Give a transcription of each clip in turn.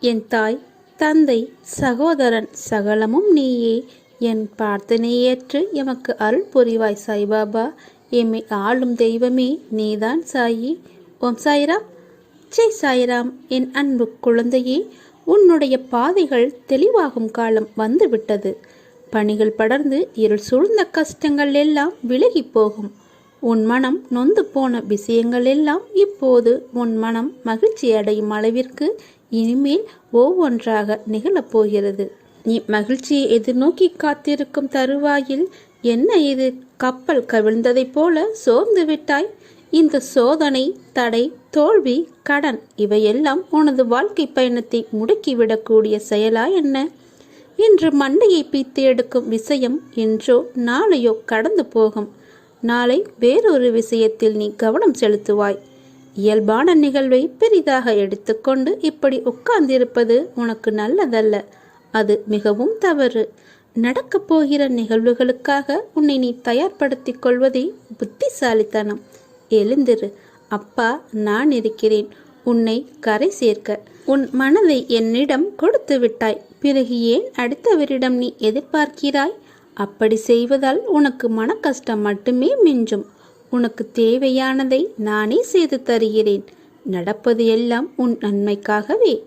என் தாய் தந்தை சகோதரன் சகலமும் நீயே. என் பிரார்த்தனையேற்று எமக்கு அருள் புரிவாய் சாய்பாபா. எம்மை ஆளும் தெய்வமே நீதான் சாயி. ஓம் சாய்ராம். ஜெய் சாய்ராம். என் அன்பு குழந்தையே உன்னுடைய பாதைகள் தெளிவாகும் காலம் வந்துவிட்டது. பணிகள் படர்ந்து இருள் சூழ்ந்த கஷ்டங்கள் எல்லாம் விலகி போகும். உன் மனம் நொந்து போன விஷயங்கள் எல்லாம் இப்போது உன் மனம் மகிழ்ச்சி அடையும் அளவிற்கு இனிமேல் ஒவ்வொன்றாக நிகழப் போகிறது நீ மகிழ்ச்சியை எதிர்நோக்கி காத்திருக்கும் தருவாயில் என்ன இது? கப்பல் கவிழ்ந்ததைப் போல சோர்ந்து விட்டாய். இந்த சோதனை தடை தோல்வி கடன் இவையெல்லாம் உனது வாழ்க்கை பயணத்தை முடுக்கிவிடக்கூடிய செயலா என்ன? இன்று மண்டையை பீத்து எடுக்கும் விஷயம் இன்றோ நாளையோ கடந்து போகும். நாளை வேறொரு விஷயத்தில் நீ கவனம் செலுத்துவாய். இயல்பான நிகழ்வை பெரிதாக எடுத்துக்கொண்டு இப்படி உட்கார்ந்திருப்பது உனக்கு நல்லதல்ல. அது மிகவும் தவறு. நடக்கப் போகிற நிகழ்வுகளுக்காக உன்னை நீ தயார்படுத்திக் கொள்வதே புத்திசாலித்தனம். எழுந்திரு. அப்பா நான் இருக்கிறேன். உன்னை கரை சேர்க்க. உன் மனதை என்னிடம் கொடுத்து விட்டாய். பிறகு ஏன் அடுத்தவரிடம் நீ எதிர்பார்க்கிறாய்? அப்படி செய்வதால் உனக்கு மன கஷ்டம் மட்டுமே மிஞ்சும். உனக்கு தேவையானதை நானே செய்து தருகிறேன். நடப்பது எல்லாம் உன் நன்மைக்காகவே.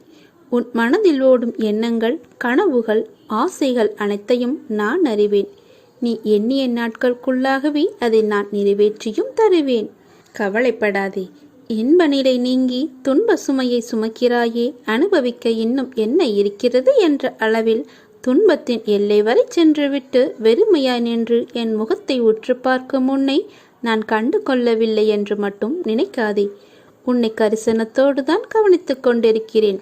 உன் மனதில் ஓடும் எண்ணங்கள் கனவுகள் ஆசைகள் அனைத்தையும் நான் அறிவேன். நீ எண்ணிய நாட்களுக்குள்ளாகவே அதை நான் நிறைவேற்றியும் தருவேன். கவலைப்படாதே. இன்ப நிலை நீங்கி துன்ப சுமையை சுமக்கிறாயே. அனுபவிக்க இன்னும் என்ன இருக்கிறது என்ற அளவில் துன்பத்தின் எல்லை வரை சென்றுவிட்டு வெறுமையாய் நின்று என் முகத்தை உற்று பார்க்கும் முன்னே நான் கண்டு கொள்ளவில்லை என்று மட்டும் நினைக்காதே. உன்னை கரிசனத்தோடு தான் கவனித்துக் கொண்டிருக்கிறேன்.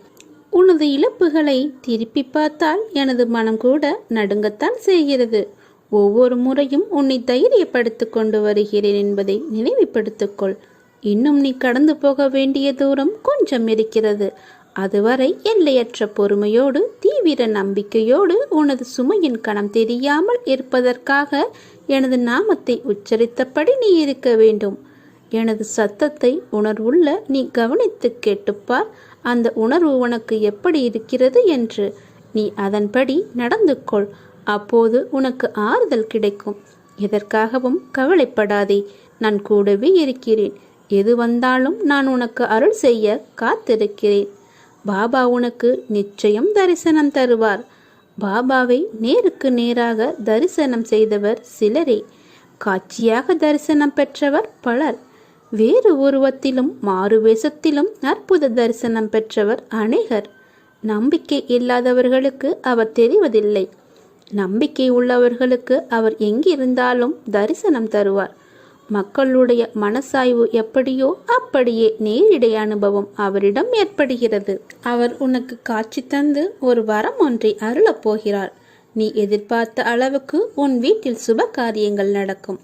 உனது இழப்புகளை திருப்பி பார்த்தால் எனது மனம் கூட நடுங்கத்தான் செய்கிறது. ஒவ்வொரு முறையும் உன்னை தைரியப்படுத்திக் கொண்டு வருகிறேன் என்பதை நினைவுபடுத்திக்கொள் இன்னும் நீ கடந்து போக வேண்டிய தூரம் கொஞ்சம் இருக்கிறது. அதுவரை எல்லையற்ற பொறுமையோடு தீவிர நம்பிக்கையோடு உனது சுமையின் கணம் தெரியாமல் இருப்பதற்காக எனது நாமத்தை உச்சரித்தபடி நீ இருக்க வேண்டும். எனது சத்தத்தை உணர்வுள்ள நீ கவனித்து கேட்டுப்பார். அந்த உணர்வு உனக்கு எப்படி இருக்கிறது என்று. நீ அதன்படி நடந்து கொள். அப்போது உனக்கு ஆறுதல் கிடைக்கும். எதற்காகவும் கவலைப்படாதே. நான் கூடவே இருக்கிறேன். எது வந்தாலும் நான் உனக்கு அருள் செய்ய காத்திருக்கிறேன். பாபா உனக்கு நிச்சயம் தரிசனம் தருவார். பாபாவை நேருக்கு நேராக தரிசனம் செய்தவர் சிலரே. காட்சியாக தரிசனம் பெற்றவர் பலர். வேறு உருவத்திலும் மாறுவேஷத்திலும் அற்புத தரிசனம் பெற்றவர் அநேகர். நம்பிக்கை இல்லாதவர்களுக்கு அவர் தெரிவதில்லை. நம்பிக்கை உள்ளவர்களுக்கு அவர் எங்கிருந்தாலும் தரிசனம் தருவார். மக்களுடைய மனசாய்வு எப்படியோ அப்படியே நேரிடை அனுபவம் அவரிடம் ஏற்படுகிறது. அவர் உனக்கு காட்சி தந்து ஒரு வரம் ஒன்றை அருளப் போகிறார். நீ எதிர்பார்த்த அளவுக்கு உன் வீட்டில் சுப காரியங்கள் நடக்கும்.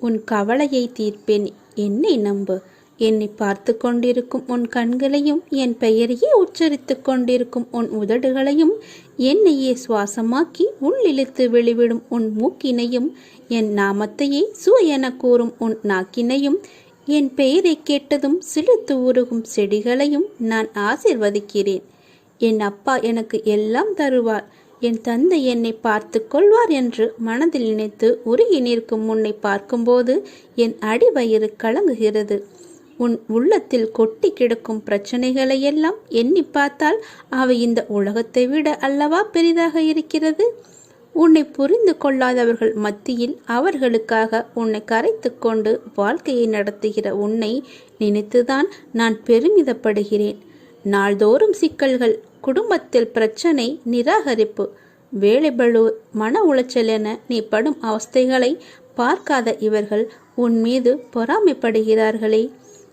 உன் கவலையை தீர்ப்பேன். என்னை நம்பு. என்னை பார்த்து கொண்டிருக்கும் உன் கண்களையும் என் பெயரையே உச்சரித்து கொண்டிருக்கும் உன் உதடுகளையும் என்னையே சுவாசமாக்கி உள்ளிழுத்து வெளிவிடும் உன் மூக்கினையும் என் நாமத்தையே சு என கூறும் உன் நாக்கினையும் என் பெயரை கேட்டதும் சிலுத்து உருகும் செடிகளையும் நான் ஆசிர்வதிக்கிறேன். என் அப்பா எனக்கு எல்லாம் தருவார். என் தந்தை என்னை பார்த்து கொள்வார் என்று மனதில் நினைத்து உருகி நிற்கும் உன்னை பார்க்கும்போது என் அடிவயிறு கலங்குகிறது. உன் உள்ளத்தில் கொட்டி கிடக்கும் பிரச்சனைகளை எல்லாம் எண்ணி பார்த்தால் அவை இந்த உலகத்தை விட அல்லவா பெரிதாக இருக்கிறது? உன்னை புரிந்து கொள்ளாதவர்கள் மத்தியில் அவர்களுக்காக உன்னை கரைத்து கொண்டு வாழ்க்கையை நடத்துகிற உன்னை நினைத்துதான் நான் பெருமிதப்படுகிறேன். நாள்தோறும் சிக்கல்கள் குடும்பத்தில் பிரச்சனை நிராகரிப்பு வேலைபளு மன உளைச்சல் என நீ படும் அவஸ்தைகளை பார்க்காத இவர்கள் உன் மீது பொறாமைப்படுகிறார்களே.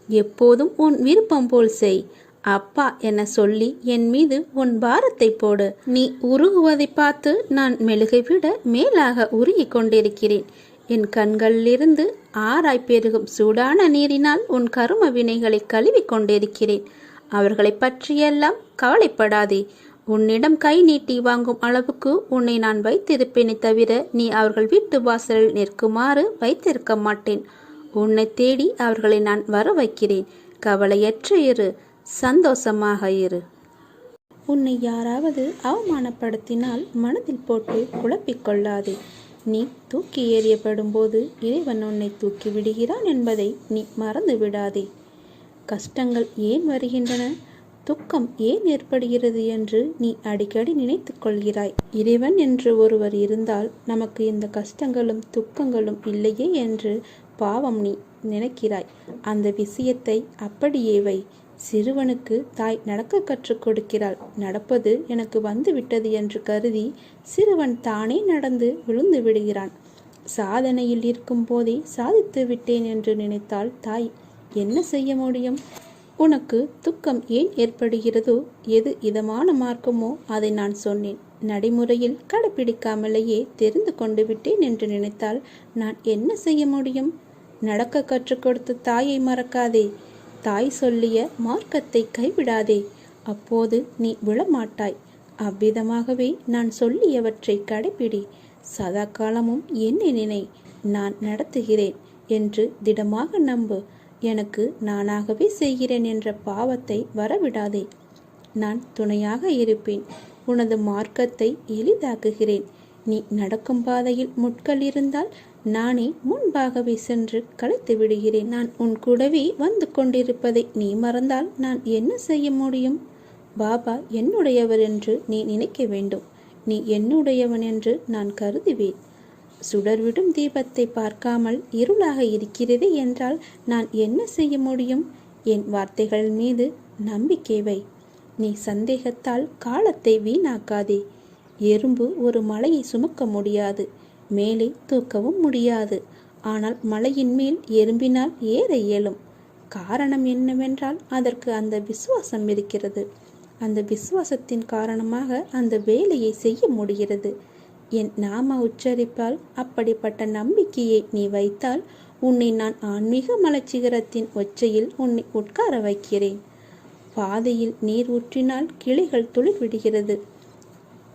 எப்போதும் உன் விருப்பம் போல் செய். அப்பா என சொல்லி என் மீது உன் பாரத்தை போடு. நீ உருகுவதை பார்த்து நான் மெழுகை விட மேலாக உருகிக் கொண்டிருக்கிறேன். என் கண்களிலிருந்து ஆராய் பெருகும் சூடான நீரினால் உன் கரும வினைகளை கழுவி கொண்டிருக்கிறேன். அவர்களை பற்றியெல்லாம் கவலைப்படாதே. உன்னிடம் கை நீட்டி வாங்கும் அளவுக்கு உன்னை நான் வைத்திருப்பேனே தவிர நீ அவர்கள் வீட்டு வாசலில் நிற்குமாறு வைத்திருக்க மாட்டேன். உன்னை தேடி அவர்களை நான் வர வைக்கிறேன் கவலையற்ற இரு. சந்தோஷமாக இரு. உன்னை யாராவது அவமானப்படுத்தினால் மனதில் போட்டு குழப்பிக்கொள்ளாதே நீ தூக்கி எறியப்படும்போது இறைவன் உன்னை தூக்கி விடுகிறான் என்பதை நீ மறந்து விடாதே. கஷ்டங்கள் ஏன் வருகின்றன? துக்கம் ஏன் ஏற்படுகிறது என்று நீ அடிக்கடி நினைத்து கொள்கிறாய். இறைவன் என்று ஒருவர் இருந்தால் நமக்கு இந்த கஷ்டங்களும் துக்கங்களும் இல்லையே என்று பாவம் நீ நினைக்கிறாய். அந்த விஷயத்தை அப்படியே வை. சிறுவனுக்கு தாய் நடக்க கற்றுக் கொடுக்கிறாள். நடப்பது எனக்கு வந்து விட்டது என்று கருதி சிறுவன் தானே நடந்து விழுந்து விடுகிறான். சாதனையில் இருக்கும் போதே சாதித்து விட்டேன் என்று நினைத்தால் தாய் என்ன செய்ய முடியும்? உனக்கு துக்கம் ஏன் ஏற்படுகிறதோ எது இதமான மார்க்கமோ அதை நான் சொன்னேன். நடைமுறையில் கடைப்பிடிக்காமலேயே தெரிந்து கொண்டு விட்டேன் என்று நினைத்தால் நான் என்ன செய்ய முடியும்? நடக்க கற்றுக் கொடுத்த தாயை மறக்காதே. தாய் சொல்லிய மார்க்கத்தை கைவிடாதே அப்போது நீ விழமாட்டாய். அவ்விதமாகவே நான் சொல்லியவற்றை கடைப்பிடி. சதா காலமும் என்னை நினை நான் நடத்துகிறேன் என்று திடமாக நம்பு. எனக்கு நானாகவே செய்கிறேன் என்ற பாவத்தை வரவிடாதே. நான் துணையாக இருப்பேன். உனது மார்க்கத்தை எளிதாக்குகிறேன். நீ நடக்கும் பாதையில் முட்கள் இருந்தால் நானே முன்பாகவே சென்று கலைத்து விடுகிறேன். நான் உன் கூடவே வந்து கொண்டிருப்பதை நீ மறந்தால் நான் என்ன செய்ய முடியும்? பாபா என்னுடையவர் என்று நீ நினைக்க வேண்டும். நீ என்னுடையவன் என்று நான் கருதுவேன். சுடர்விடும் தீபத்தை பார்க்காமல் இருளாக இருக்கிறது என்றால் நான் என்ன செய்ய முடியும்? என் வார்த்தைகள் மீது நம்பிக்கை வை. நீ சந்தேகத்தால் காலத்தை வீணாக்காதே. எறும்பு ஒரு மலையை சுமக்க முடியாது. மேலே தூக்கவும் முடியாது. ஆனால் மலையின் மேல் எறும்பினால் ஏற இயலும். காரணம் என்னவென்றால் அதற்கு அந்த விசுவாசம் இருக்கிறது. அந்த விசுவாசத்தின் காரணமாக அந்த வேலையை செய்ய முடிகிறது. என் நாம உச்சரிப்பால் அப்படிப்பட்ட நம்பிக்கையை நீ வைத்தால் உன்னை நான் ஆன்மீக மலச்சிகரத்தின் ஒச்சையில் உன்னை உட்கார வைக்கிறேன். பாதையில் நீர் ஊற்றினால் கிளிகள் துளிர் விடுகிறது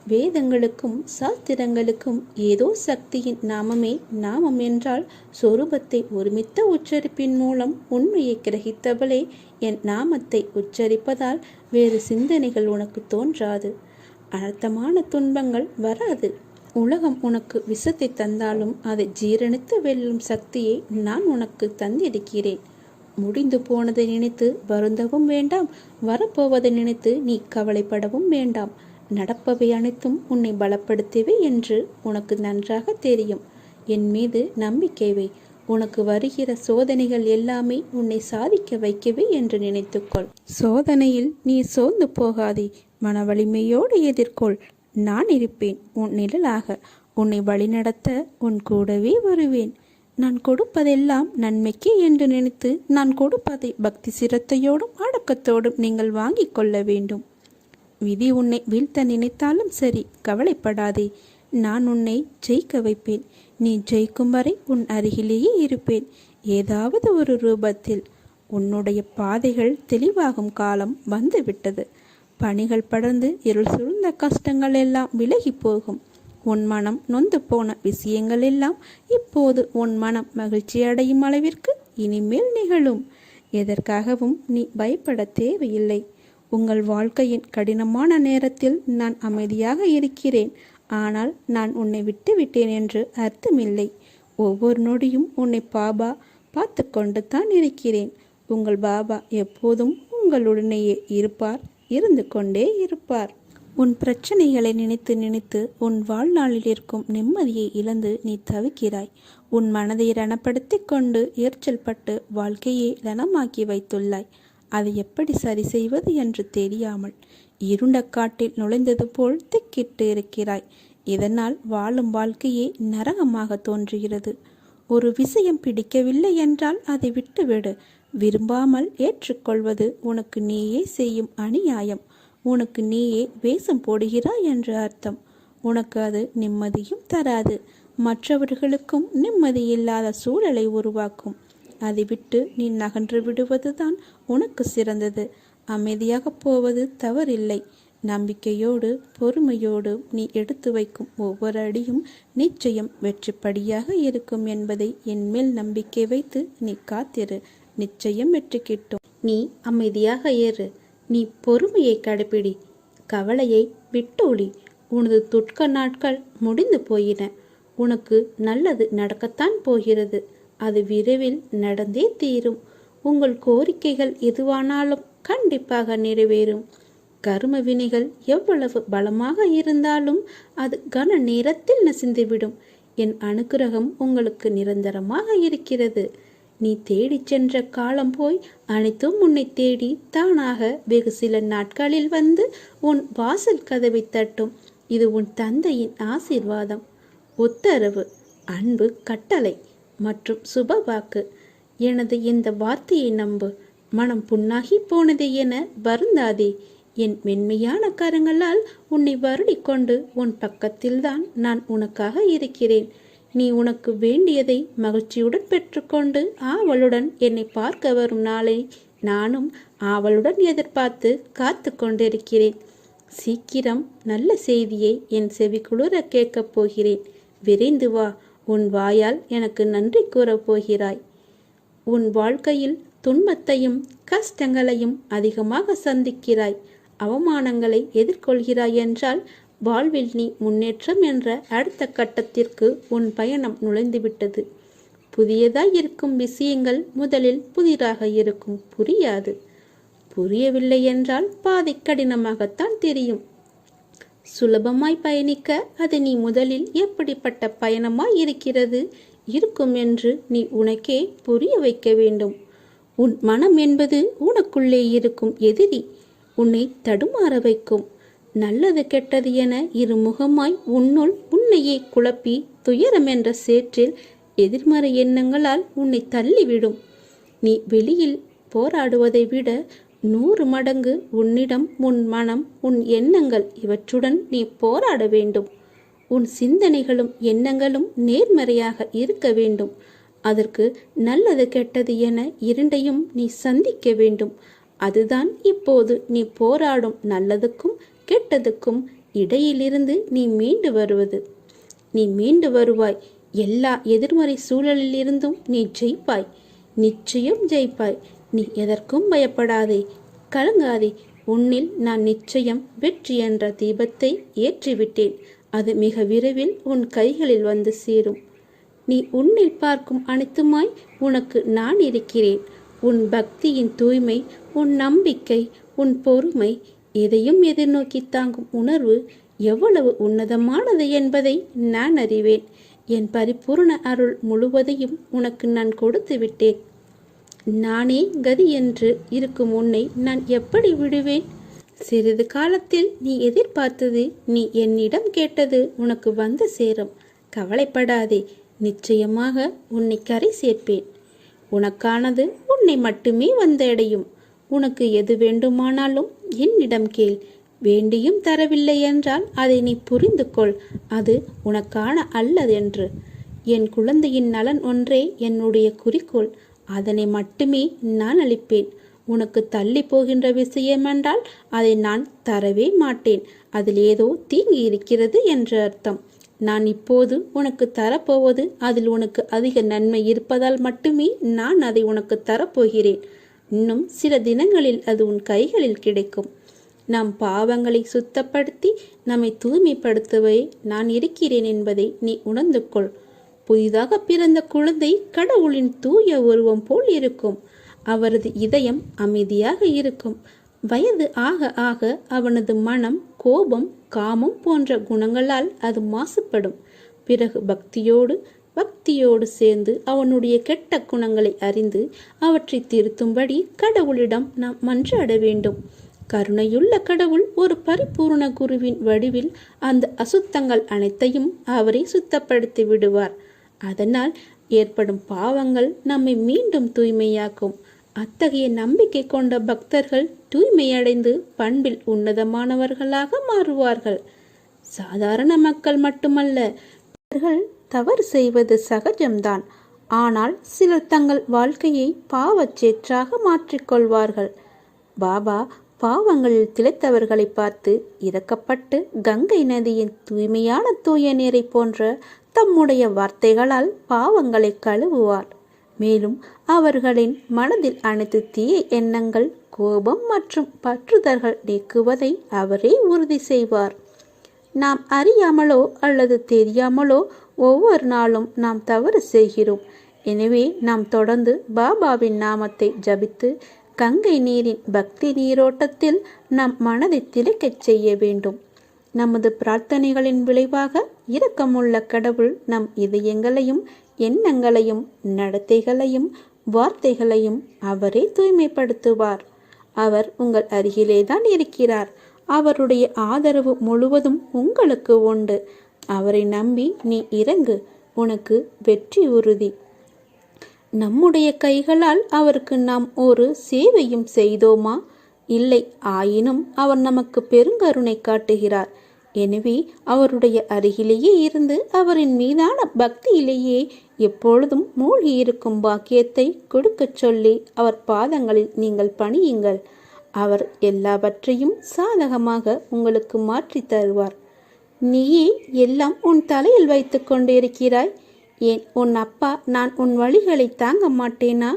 வேதங்களுக்கும் சாஸ்திரங்களுக்கும் ஏதோ சக்தியின் நாமமே நாமம் என்றால் சொரூபத்தை ஒருமித்த உச்சரிப்பின் மூலம் உண்மையை கிரகித்தவளே. என் நாமத்தை உச்சரிப்பதால் வேறு சிந்தனைகள் உனக்கு தோன்றாது. அனர்த்தமான துன்பங்கள் வராது. உலகம் உனக்கு விஷத்தை தந்தாலும் அதை ஜீரணித்து வெல்லும் சக்தியை நான் உனக்கு தந்திருக்கிறேன். முடிந்து போனதை நினைத்து வருந்தவும் வேண்டாம். வரப்போவதை நினைத்து நீ கவலைப்படவும் வேண்டாம். நடப்பவை அனைத்தும் உன்னை பலப்படுத்தியவை என்று உனக்கு நன்றாக தெரியும். என் மீது நம்பிக்கைவை உனக்கு வருகிற சோதனைகள் எல்லாமே உன்னை சாதிக்க வைக்கவே என்று நினைத்துக்கொள். சோதனையில் நீ சோர்ந்து போகாதே. மன வலிமையோடு எதிர்கொள். நான் இருப்பேன் உன் நிழலாக. உன்னை வழிநடத்த உன் கூடவே வருவேன். நான் கொடுப்பதெல்லாம் நன்மைக்கே என்று நினைத்து நான் கொடுப்பதை பக்தி சிரத்தையோடும் அடக்கத்தோடும் நீங்கள் வாங்கிக் கொள்ள வேண்டும். விதி உன்னை வீழ்த்த நினைத்தாலும் சரி கவலைப்படாதே. நான் உன்னை ஜெயிக்க வைப்பேன். நீ ஜெயிக்கும் வரை உன் அருகிலேயே இருப்பேன். ஏதாவது ஒரு ரூபத்தில் உன்னுடைய பாதைகள் தெளிவாகும் காலம் வந்துவிட்டது. பணிகள் படர்ந்து இருள் சூழ்ந்த கஷ்டங்கள் எல்லாம் விலகி போகும். உன் மனம் நொந்து போன விஷயங்கள் எல்லாம் இப்போது உன் மனம் மகிழ்ச்சி அடையும் அளவிற்கு இனிமேல் நிகழும். எதற்காகவும் நீ பயப்பட தேவையில்லை. உங்கள் வாழ்க்கையின் கடினமான நேரத்தில் நான் அமைதியாக இருக்கிறேன். ஆனால் நான் உன்னை விட்டு விட்டேன் என்று அர்த்தமில்லை. ஒவ்வொரு நொடியும் உன்னை பாபா பார்த்து கொண்டு தான் இருக்கிறேன். உங்கள் பாபா எப்போதும் உங்களுடனேயே இருப்பார் இருந்து கொண்டே இருப்பார். உன் பிரச்சனைகளை நினைத்து நினைத்து உன் வாழ்நாளில் இருக்கும் நிம்மதியை இழந்து நீ தவிக்கிறாய். உன் மனதை ரணப்படுத்தி கொண்டு எரிச்சல் பட்டு வாழ்க்கையை ரணமாக்கி வைத்துள்ளாய். அதை எப்படி சரி செய்வது என்று தெரியாமல் இருண்ட காட்டில் நுழைந்தது போல் திக்கிட்டு இருக்கிறாய். இதனால் வாழும் வாழ்க்கையே நரகமாக தோன்றுகிறது. ஒரு விஷயம் பிடிக்கவில்லை என்றால் அதை விட்டுவிடு. விரும்பாமல் ஏற்றுக்கொள்வது உனக்கு நீயே செய்யும் அநியாயம். உனக்கு நீயே வேஷம் போடுகிறாய் என்று அர்த்தம். உனக்கு அது நிம்மதியும் தராது. மற்றவர்களுக்கும் நிம்மதியில்லாத சூழலை உருவாக்கும். அதை விட்டு நீ நகன்று விடுவதுதான் உனக்கு சிறந்தது. அமைதியாக போவது தவறில்லை. நம்பிக்கையோடு பொறுமையோடு நீ எடுத்து வைக்கும் ஒவ்வொரு அடியும் நிச்சயம் வெற்றிப்படியாக இருக்கும் என்பதை என்மேல் நம்பிக்கை வைத்து நீ காத்திரு. நிச்சயம் வெற்றி கிட்டும். நீ அமைதியாக ஏறு. நீ பொறுமையை கடைப்பிடி. கவலையை விட்டொழி உனது துட்க நாட்கள் முடிந்து போயின. உனக்கு நல்லது நடக்கத்தான் போகிறது. அது விரைவில் நடந்தே தீரும். உங்கள் கோரிக்கைகள் எதுவானாலும் கண்டிப்பாக நிறைவேறும். கரும வினைகள் எவ்வளவு பலமாக இருந்தாலும் அது கன நேரத்தில் நசிந்துவிடும். என் அனுக்கிரகம் உங்களுக்கு நிரந்தரமாக இருக்கிறது. நீ தேடி சென்ற காலம் போய் அனைத்தும் உன்னை தேடி தானாக வெகு சில நாட்களில் வந்து உன் வாசல் கதவை தட்டும். இது உன் தந்தையின் ஆசீர்வாதம். உத்தரவு. அன்பு கட்டளை. மற்றும் சுப வாக்கு எனது இந்த வார்த்தையை நம்பு. மனம் புண்ணாகி போனதே என வருந்தாதே. என் மென்மையான கரங்களால் உன்னை வருடிக் கொண்டு உன் பக்கத்தில்தான் நான் உனக்காக இருக்கிறேன். நீ உனக்கு வேண்டியதை மகிழ்ச்சியுடன் பெற்றுக்கொண்டு ஆவலுடன் என்னை பார்க்க வரும் நாளை நானும் ஆவலுடன் எதிர்பார்த்து காத்து கொண்டிருக்கிறேன். சீக்கிரம் நல்ல செய்தியை என் செவி குளிர கேட்கப் போகிறேன். விரைந்து வா. உன் வாயால் எனக்கு நன்றி கூறப் போகிறாய். உன் வாழ்க்கையில் துன்பத்தையும் கஷ்டங்களையும் அதிகமாக சந்திக்கிறாய். அவமானங்களை எதிர்கொள்கிறாய் என்றால் வாழ்வில் நீ முன்னேற்றம் என்ற அடுத்த கட்டத்திற்கு உன் பயணம் நுழைந்துவிட்டது. புதியதாய் இருக்கும் விஷயங்கள் முதலில் புதிராக இருக்கும். புரியாது. புரியவில்லை என்றால் பாதை கடினமாகத்தான் தெரியும். சுலபமாய் பயணிக்க அது நீ முதலில் எப்படிப்பட்ட பயணமாய் இருக்கிறது? இருக்கும் என்று நீ உனக்கே புரிய வைக்க வேண்டும். உன் மனம் என்பது உனக்குள்ளே இருக்கும் எதிரி. உன்னை தடுமாற வைக்கும். நல்லது கெட்டது என இருமுகமாய் உன்னுள் உன்னையே குழப்பி துயரம் என்ற சேற்றில் எதிர்மறை எண்ணங்களால் உன்னை தள்ளிவிடும். நீ வெளியில் போராடுவதை விட நூறு மடங்கு உன்னிடம் உன் மனம் உன் எண்ணங்கள் இவற்றுடன் நீ போராட வேண்டும். உன் சிந்தனைகளும் எண்ணங்களும் நேர்மறையாக இருக்க வேண்டும். அதற்கு நல்லது கெட்டது என இரண்டையும் நீ சந்திக்க வேண்டும். அதுதான் இப்போது நீ போராடும் நல்லதுக்கும் கெட்டதுக்கும் இடையிலிருந்து நீ மீண்டு வருவது. நீ மீண்டு வருவாய். எல்லா எதிர்மறை சூழலிலிருந்தும் நீ ஜெயிப்பாய். நிச்சயம் ஜெயிப்பாய். நீ எதற்கும் பயப்படாதே. கலங்காதே. உன்னில் நான் நிச்சயம் வெற்றி என்ற தீபத்தை ஏற்றிவிட்டேன். அது மிக விரைவில் உன் கைகளில் வந்து சேரும். நீ உன்னில் பார்க்கும் அனைத்துமாய் உனக்கு நான் இருக்கிறேன். உன் பக்தியின் தூய்மை உன் நம்பிக்கை உன் பொறுமை எதையும் எதிர்நோக்கி தாங்கும் உணர்வு எவ்வளவு உன்னதமானது என்பதை நான் அறிவேன். என் பரிபூர்ண அருள் முழுவதையும் உனக்கு நான் கொடுத்து விட்டேன் நானே கதி என்று இருக்கும் உன்னை நான் எப்படி விடுவேன்? சிறிது காலத்தில் நீ எதிர்பார்த்தது நீ என்னிடம் கேட்டது உனக்கு வந்து சேரும். கவலைப்படாதே நிச்சயமாக உன்னை கரை சேர்ப்பேன். உனக்கானது உன்னை மட்டுமே வந்தடையும் உனக்கு எது வேண்டுமானாலும் என்னிடம் கேள். வேண்டியும் தரவில்லை என்றால் அதை நீ புரிந்து கொள். அது உனக்கான அல்லதென்று என் குழந்தையின் நலன் ஒன்றே என்னுடைய குறிக்கோள். அதனை மட்டுமே நான் அளிப்பேன் உனக்கு தள்ளி போகின்ற விஷயம் என்றால் அதை நான் தரவே மாட்டேன். அதில் ஏதோ தீங்கு இருக்கிறது என்று அர்த்தம். நான் இப்போது உனக்கு தரப்போவது அதில் உனக்கு அதிக நன்மை இருப்பதால் மட்டுமே நான் அதை உனக்கு தரப்போகிறேன். இன்னும் சில தினங்களில் அது உன் கைகளில் கிடைக்கும். நம் பாவங்களை சுத்தப்படுத்தி நம்மை தூய்மைப்படுத்தவே நான் இருக்கிறேன் என்பதை நீ உணர்ந்து கொள். புதிதாக பிறந்த குழந்தை கடவுளின் தூய உருவம் போல் இருக்கும். அவரது இதயம் அமைதியாக இருக்கும். வயது ஆக ஆக அவனது மனம் கோபம் காமம் போன்ற குணங்களால் அது மாசுபடும். பிறகு பக்தியோடு பக்தியோடு சேர்ந்து அவனுடைய கெட்ட குணங்களை அறிந்து அவற்றை திருத்தும்படி கடவுளிடம் நாம் மன்றாட வேண்டும். கருணையுள்ள கடவுள் ஒரு பரிபூர்ண குருவின் வடிவில் அந்த அசுத்தங்கள் அனைத்தையும் அவரை சுத்தப்படுத்தி விடுவார். அதனால் ஏற்படும் பாவங்கள் நம்மை மீண்டும் தூய்மையாக்கும். அத்தகைய நம்பிக்கை கொண்ட பக்தர்கள் தூய்மையடைந்து பண்பில் உன்னதமானவர்களாக மாறுவார்கள். சாதாரண மக்கள் மட்டுமல்ல அவர்கள் தவறு செய்வது சகஜம்தான். ஆனால் சிலர் தங்கள் வாழ்க்கையை பாவச்சேற்றாக மாற்றிக்கொள்வார்கள். பாபா பாவங்களில் திளைத்தவர்களை பார்த்து இறக்கப்பட்டு கங்கை நதியின் தூய்மையான தூய நீரை போன்ற தம்முடைய வார்த்தைகளால் பாவங்களை கழுவுவார். மேலும் அவர்களின் மனதில் அனைத்து தீய எண்ணங்கள் கோபம் மற்றும் பற்றுதல்கள் நீக்குவதை அவரே உறுதி செய்வார். நாம் அறியாமலோ அல்லது தெரியாமலோ ஒவ்வொரு நாளும் நாம் தவறு செய்கிறோம். எனவே நாம் தொடர்ந்து பாபாவின் நாமத்தை ஜபித்து கங்கை நீரின் பக்தி நீரோட்டத்தில் நம் மனதை திளைக்கச் செய்ய வேண்டும். நமது பிரார்த்தனைகளின் விளைவாக இரக்கமுள்ள கடவுள் நம் இதயங்களையும் எண்ணங்களையும் நடத்தைகளையும் வார்த்தைகளையும் அவரே தூய்மைப்படுத்துவார். அவர் உங்கள் அருகிலேதான் இருக்கிறார். அவருடைய ஆதரவு முழுவதும் உங்களுக்கு உண்டு. அவரை நம்பி நீ இறங்கு உனக்கு வெற்றி உறுதி. நம்முடைய கைகளால் அவருக்கு நாம் ஒரு சேவையும் செய்தோமா? இல்லை ஆயினும் அவர் நமக்கு பெருங்கருணை காட்டுகிறார். எனவே அவருடைய அருகிலேயே இருந்து அவரின் மீதான பக்தியிலேயே எப்பொழுதும் மூழ்கி இருக்கும் பாக்கியத்தை கொடுக்கச் சொல்லி அவர் பாதங்களில் நீங்கள் பணியுங்கள். அவர் எல்லாவற்றையும் சாதகமாக உங்களுக்கு மாற்றித் தருவார். நீயே எல்லாம் உன் தலையில் வைத்து கொண்டிருக்கிறாய். ஏன் உன் அப்பா நான் உன் வழிகளை தாங்க மாட்டேனா?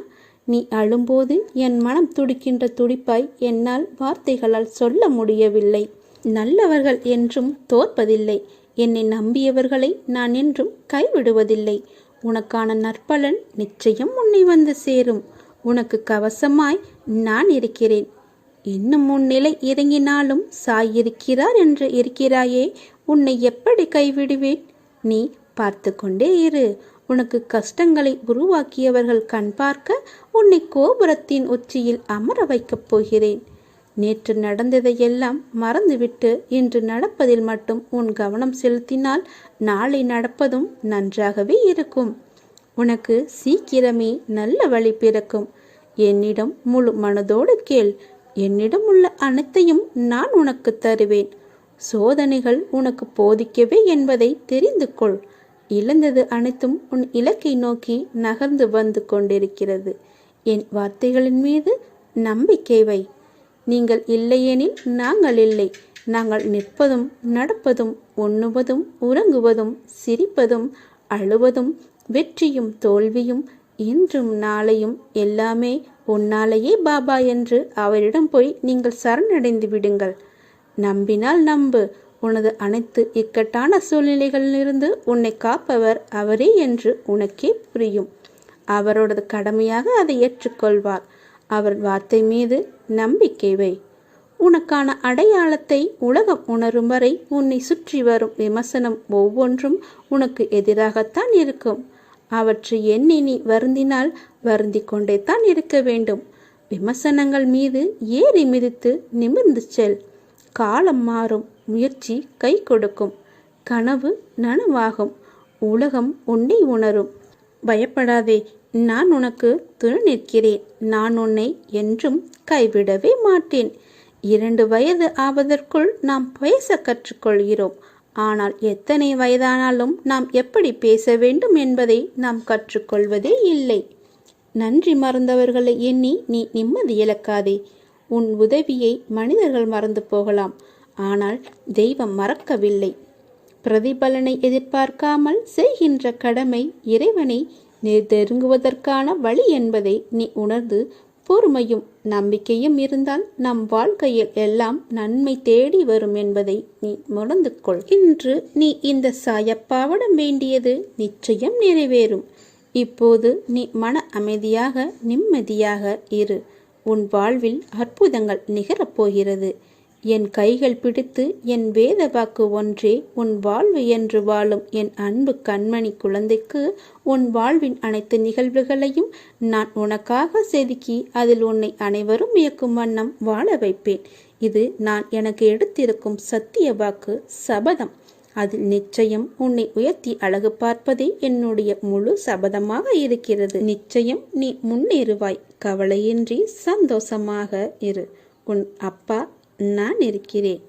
நீ அழும்போது என் மனம் துடிக்கின்ற துடிப்பாய் என்னால் வார்த்தைகளால் சொல்ல முடியவில்லை. நல்லவர்கள் என்றும் தோற்பதில்லை. என்னை நம்பியவர்களை நான் என்றும் கைவிடுவதில்லை. உனக்கான நற்பலன் நிச்சயம் உன்னை வந்து சேரும். உனக்கு கவசமாய் நான் இருக்கிறேன். இன்னும் உன் நிலை இறங்கினாலும் சாயிருக்கிறார் என்று இருக்கிறாயே. உன்னை எப்படி கைவிடுவேன்? நீ பார்த்து கொண்டே இரு. உனக்கு கஷ்டங்களை உருவாக்கியவர்கள் கண் பார்க்க உன்னை கோபுரத்தின் உச்சியில் அமர வைக்கப் போகிறேன். நேற்று நடந்ததையெல்லாம் மறந்துவிட்டு இன்று நடப்பதில் மட்டும் உன் கவனம் செலுத்தினால் நாளை நடப்பதும் நன்றாகவே இருக்கும். உனக்கு சீக்கிரமே நல்ல வழி பிறக்கும். என்னிடம் முழு மனதோடு கேள். என்னிடம் உள்ள அனைத்தையும் நான் உனக்கு தருவேன். சோதனைகள் உனக்கு போதிக்கவே என்பதை தெரிந்து கொள். இழந்தது அனைத்தும் உன் இலக்கை நோக்கி நகர்ந்து வந்து கொண்டிருக்கிறது. என் வார்த்தைகளின் மீது நம்பிக்கை வை. நீங்கள் இல்லையெனில் நாங்கள் இல்லை. நாங்கள் நிற்பதும் நடப்பதும் உண்ணுவதும் உறங்குவதும் சிரிப்பதும் அழுவதும் வெற்றியும் தோல்வியும் இன்றும் நாளையும் எல்லாமே உன்னாலேயே பாபா என்று அவரிடம் போய் நீங்கள் சரணடைந்து விடுங்கள். நம்பினால் நம்பு. உனது அனைத்து இக்கட்டான சூழ்நிலைகளிலிருந்து உன்னை காப்பவர் அவரே என்று உனக்கே புரியும். அவரோடது கடமையாக அதை ஏற்றுக்கொள்வார். அவர் வார்த்தை மீது நம்பிக்கை வை. உனக்கான அடையாளத்தை உலகம் உணரும் வரை உன்னை சுற்றி வரும் விமர்சனம் ஒவ்வொன்றும் உனக்கு எதிராகத்தான் இருக்கும். அவற்றை எண்ணி நீ வருந்தினால் வருந்தி கொண்டே தான் இருக்க வேண்டும். விமர்சனங்கள் மீது ஏறி மிதித்து நிமிர்ந்து செல். காலம் மாறும் முயற்சி கை கொடுக்கும் கனவு நனவாகும். உலகம் உன்னை உணரும். பயப்படாதே நான் உனக்கு துணை நிற்கிறேன். நான் உன்னை என்றும் கைவிடவே மாட்டேன். இரண்டு வயது ஆவதற்குள் நாம் பேச கற்றுக்கொள்கிறோம். ஆனால் எத்தனை வயதானாலும் நாம் எப்படி பேச வேண்டும் என்பதை நாம் கற்றுக்கொள்வதே இல்லை. நன்றி மறந்தவர்களை எண்ணி நீ நிம்மதி இழக்காதே. உன் உதவியை மனிதர்கள் மறந்து போகலாம். ஆனால் தெய்வம் மறக்கவில்லை. பிரதிபலனை எதிர்பார்க்காமல் செய்கின்ற கடமை இறைவனை நெருங்குவதற்கான வழி என்பதை நீ உணர்ந்து பொறுமையும் நம்பிக்கையும் இருந்தால் நம் வாழ்க்கையில் எல்லாம் நன்மை தேடி வரும் என்பதை நீ உணர்ந்து கொள். இன்று நீ இந்த சாயப்பாவிடம் வேண்டியது நிச்சயம் நிறைவேறும். இப்போது நீ மன அமைதியாக நிம்மதியாக இரு. உன் வாழ்வில் அற்புதங்கள் நிகரப்போகிறது என் கைகள் பிடித்து என் வேத வாக்கு ஒன்றே உன் வாழ்வு என்று வாழும் என் அன்பு கண்மணி குழந்தைக்கு உன் வாழ்வின் அனைத்து நிகழ்வுகளையும் நான் உனக்காக செதுக்கி அதில் உன்னை அனைவரும் இயக்கும் வண்ணம் வாழ வைப்பேன். இது நான் எனக்கு எடுத்திருக்கும் சத்திய வாக்கு சபதம். அதில் நிச்சயம் உன்னை உயர்த்தி அழகு பார்ப்பதே என்னுடைய முழு சபதமாக இருக்கிறது. நிச்சயம் நீ முன்னேறுவாய். கவலையின்றி சந்தோஷமாக இரு. உன் அப்பா நான் இருக்கிறேன்.